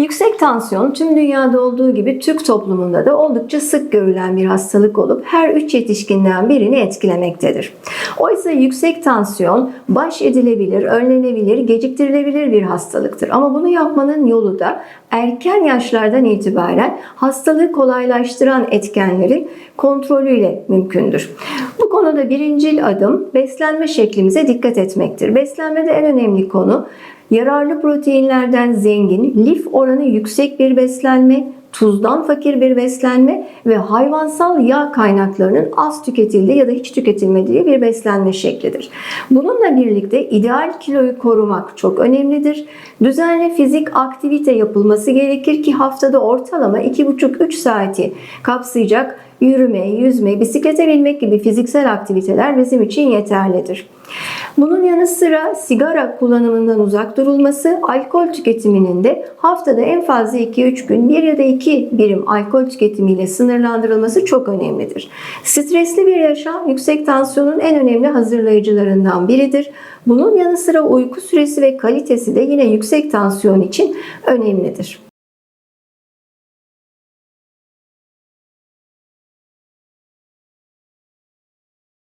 Yüksek tansiyon tüm dünyada olduğu gibi Türk toplumunda da oldukça sık görülen bir hastalık olup her 3 yetişkinden birini etkilemektedir. Oysa yüksek tansiyon baş edilebilir, önlenebilir, geciktirilebilir bir hastalıktır. Ama bunu yapmanın yolu da erken yaşlardan itibaren hastalığı kolaylaştıran etkenlerin kontrolüyle mümkündür. Bu konuda birincil adım beslenme şeklimize dikkat etmektir. Beslenmede en önemli konu yararlı proteinlerden zengin, lif oranı yüksek bir beslenme, tuzdan fakir bir beslenme ve hayvansal yağ kaynaklarının az tüketildiği ya da hiç tüketilmediği bir beslenme şeklidir. Bununla birlikte ideal kiloyu korumak çok önemlidir. Düzenli fizik aktivite yapılması gerekir ki haftada ortalama 2,5-3 saati kapsayacak yürüme, yüzme, bisiklete binmek gibi fiziksel aktiviteler bizim için yeterlidir. Bunun yanı sıra sigara kullanımından uzak durulması, alkol tüketiminin de haftada en fazla 2-3 gün 1 ya da 2 birim alkol tüketimiyle sınırlandırılması çok önemlidir. Stresli bir yaşam yüksek tansiyonun en önemli hazırlayıcılarından biridir. Bunun yanı sıra uyku süresi ve kalitesi de yine yüksek tansiyon için önemlidir.